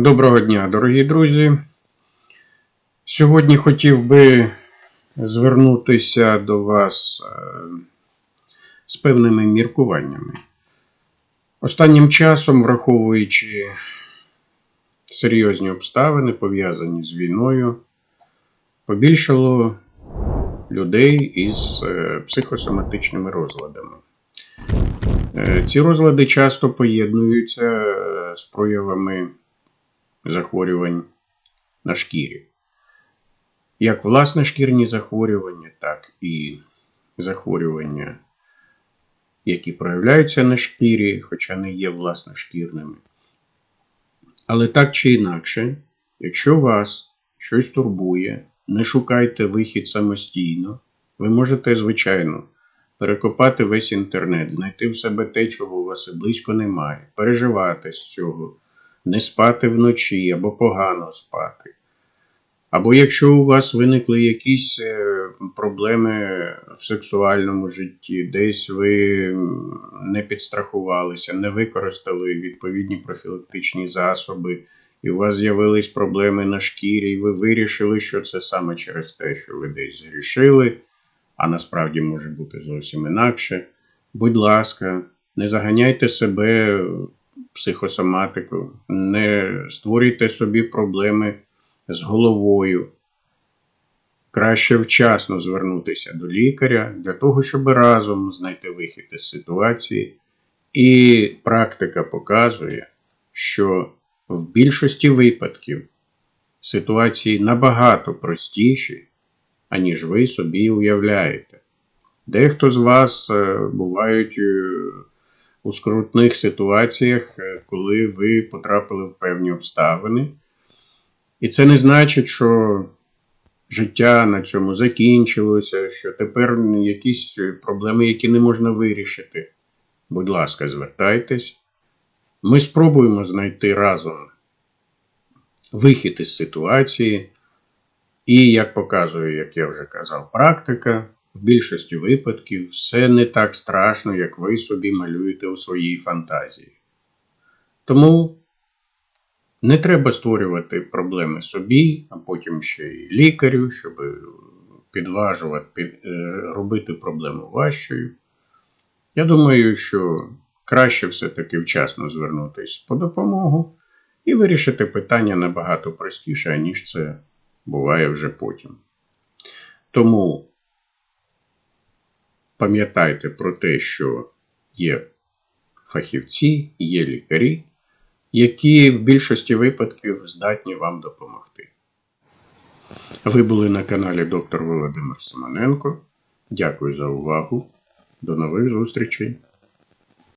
Доброго дня, дорогі друзі. Сьогодні хотів би звернутися до вас е, з певними міркуваннями. Останнім часом, враховуючи серйозні обставини, пов'язані з війною, побільшало людей із е, психосоматичними розладами. Е, Ці розлади часто поєднуються з проявами захворювань на шкірі. Як власне шкірні захворювання, так і захворювання, які проявляються на шкірі, хоча не є власне шкірними. Але так чи інакше, якщо вас щось турбує, не шукайте вихід самостійно, ви можете, звичайно, перекопати весь інтернет, знайти в себе те, чого у вас і близько немає, переживати з цього, не спати вночі або погано спати. Або якщо у вас виникли якісь е, проблеми в сексуальному житті, десь ви не підстрахувалися, не використали відповідні профілактичні засоби, і у вас з'явились проблеми на шкірі, і ви вирішили, що це саме через те, що ви десь згрішили, а насправді може бути зовсім інакше. Будь ласка, не заганяйте себе психосоматику, не створюйте собі проблеми з головою. Краще вчасно звернутися до лікаря для того, щоб разом знайти вихід із ситуації. І практика показує, що в більшості випадків ситуації набагато простіші, аніж ви собі уявляєте. Дехто з вас е, бувають е, у скрутних ситуаціях, е, коли ви потрапили в певні обставини. І це не значить, що життя на цьому закінчилося, що тепер якісь проблеми, які не можна вирішити. Будь ласка, звертайтесь. Ми спробуємо знайти разом вихід із ситуації. І, як показує, як я вже казав, практика, в більшості випадків все не так страшно, як ви собі малюєте у своїй фантазії. Тому не треба створювати проблеми собі, а потім ще й лікарю, щоб підважувати, під, е, робити проблему важчою. Я думаю, що краще все-таки вчасно звернутися по допомогу і вирішити питання набагато простіше, ніж це буває вже потім. Тому пам'ятайте про те, що є фахівці, є лікарі, які в більшості випадків здатні вам допомогти. Ви були на каналі доктор Володимир Симоненко. Дякую за увагу. До нових зустрічей!